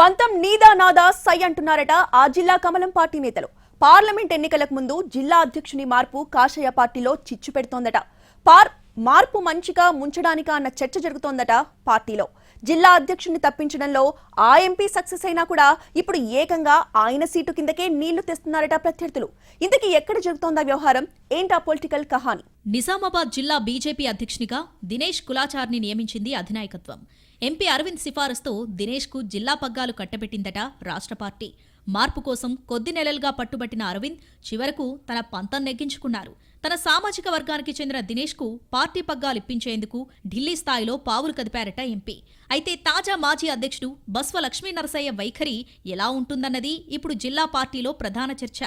పంతం నీదా నాదా సై అంటున్నారట ఆ జిల్లా కమలం పార్టీ నేతలు. పార్లమెంట్ ఎన్నికలకు ముందు జిల్లా అధ్యక్షుని మార్పు కాషాయ పార్టీలో చిచ్చు పెడుతోందట. పార్ మార్పు మంచిగా ముంచడానికా అన్న చర్చ జరుగుతోందట పార్టీలో. జిల్లా అధ్యక్షుడిని తప్పించడంలో ఆ ఎంపీ సక్సెస్ అయినా కూడా ఇప్పుడు ఏకంగా ఆయన సీటు కిందకే నీళ్ళు తెస్తున్నారట ప్రత్యర్థులు ఇంతకీ ఎక్కడ జరుగుతోందా వ్యవహారం? ఏంటా పొలిటికల్ కహాని? నిజామాబాద్ జిల్లా బీజేపీ అధ్యక్షునిగా దినేష్ కులాచార్ని నియమించింది అధినాయకత్వం. ఎంపీ అరవింద్ సిఫారసుతో దినేష్కు జిల్లా పగ్గాలు కట్టబెట్టిందట రాష్ట్ర పార్టీ. మార్పు కోసం కొద్ది నెలలుగా పట్టుబట్టిన అరవింద్ చివరకు తన పంతం నెగ్గించుకున్నారు. తన సామాజిక వర్గానికి చెందిన దినేష్కు పార్టీ పగ్గాలు ఇప్పించేందుకు ఢిల్లీ స్థాయిలో పావులు కదిపారట ఎంపీ. అయితే తాజా మాజీ అధ్యక్షుడు బస్వ లక్ష్మీనరసయ్య వైఖరి ఎలా ఉంటుందన్నది ఇప్పుడు జిల్లా పార్టీలో ప్రధాన చర్చ.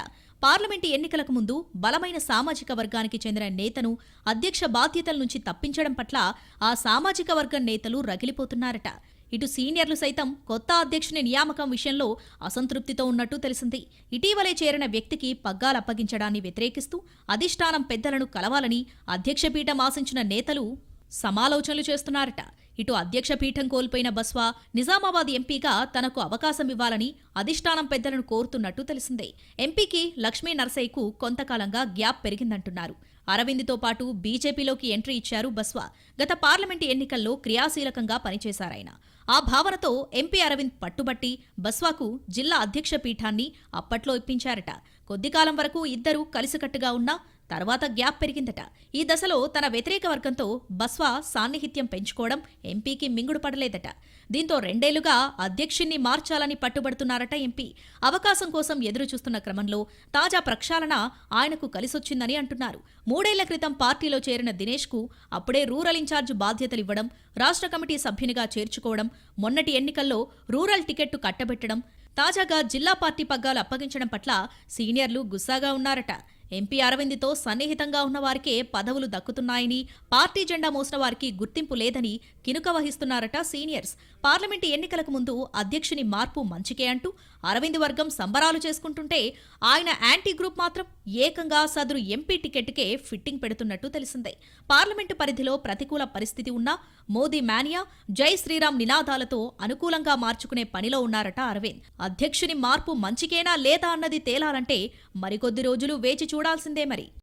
పార్లమెంటు ఎన్నికలకు ముందు బలమైన సామాజిక వర్గానికి చెందిన నేతను అధ్యక్ష బాధ్యతల నుంచి తప్పించడం పట్ల ఆ సామాజిక వర్గం నేతలు రగిలిపోతున్నారట. ఇటు సీనియర్లు సైతం కొత్త అధ్యక్షుని నియామకం విషయంలో అసంతృప్తితో ఉన్నట్టు తెలిసింది. ఇటీవలే చేరిన వ్యక్తికి పగ్గాలు అప్పగించడాన్ని వ్యతిరేకిస్తూ అధిష్టానం పెద్దలను కలవాలని అధ్యక్ష పీఠం ఆశించిన నేతలు సమాలోచనలు చేస్తున్నారట. ఇటు అధ్యక్ష పీఠం కోల్పోయిన బస్వా నిజామాబాద్ ఎంపీగా తనకు అవకాశం ఇవ్వాలని అధిష్టానం పెద్దలను కోరుతున్నట్టు తెలిసిందే. ఎంపీకి లక్ష్మీ నరసయ్యకు కొంతకాలంగా గ్యాప్ పెరిగిందంటున్నారు. అరవింద్తో పాటు బీజేపీలోకి ఎంట్రీ ఇచ్చారు బస్వా. గత పార్లమెంటు ఎన్నికల్లో క్రియాశీలకంగా పనిచేశారాయన. ఆ భావనతో ఎంపీ అరవింద్ పట్టుబట్టి బస్వాకు జిల్లా అధ్యక్ష పీఠాన్ని అప్పట్లో ఇప్పించారట. కొద్ది కాలం వరకు ఇద్దరూ కలిసికట్టుగా ఉన్నా తర్వాత గ్యాప్ పెరిగిందట. ఈ దశలో తన వ్యతిరేక వర్గంతో బస్వా సాన్నిహిత్యం పెంచుకోవడం ఎంపీకి మింగుడు పడలేదట. దీంతో రెండేళ్ళుగా అధ్యక్షుణ్ణి మార్చాలని పట్టుబడుతున్నారట ఎంపీ. అవకాశం కోసం ఎదురు చూస్తున్న క్రమంలో తాజా ప్రక్షాళన ఆయనకు కలిసొచ్చిందని అంటున్నారు. మూడేళ్ళ క్రితం పార్టీలో చేరిన దినేష్కు అప్పుడే రూరల్ ఇన్ఛార్జ్ బాధ్యతలు ఇవ్వడం రాష్ట్ర కమిటీ సభ్యునిగా చేర్చుకోవడం మొన్నటి ఎన్నికల్లో రూరల్ టికెట్టు కట్టబెట్టడం తాజాగా జిల్లా పార్టీ పగ్గాలు అప్పగించడం పట్ల సీనియర్లు గుస్సాగా ఉన్నారట. ఎంపీ అరవింద్తో సన్నిహితంగా ఉన్న వారికే పదవులు దక్కుతున్నాయని పార్టీ జెండా మోసిన వారికి గుర్తింపు లేదని కినుక వహిస్తున్నారట సీనియర్స్. పార్లమెంటు ఎన్నికలకు ముందు అధ్యక్షుని మార్పు మంచికే అంటూ అరవింద్ వర్గం సంబరాలు చేసుకుంటుంటే ఆయన యాంటీ గ్రూప్ మాత్రం ఏకంగా సదరు ఎంపీ టికెట్కే ఫిట్టింగ్ పెడుతున్నట్టు తెలిసిందే. పార్లమెంటు పరిధిలో ప్రతికూల పరిస్థితి ఉన్నా మోదీ మానియా జై శ్రీరామ్ నినాదాలతో అనుకూలంగా మార్చుకునే పనిలో ఉన్నారట అరవింద్. అధ్యక్షుని మార్పు మంచికేనా లేదా అన్నది తేలాలంటే మరికొద్ది రోజులు వేచి ചൂടാൽസിന്റെ മരി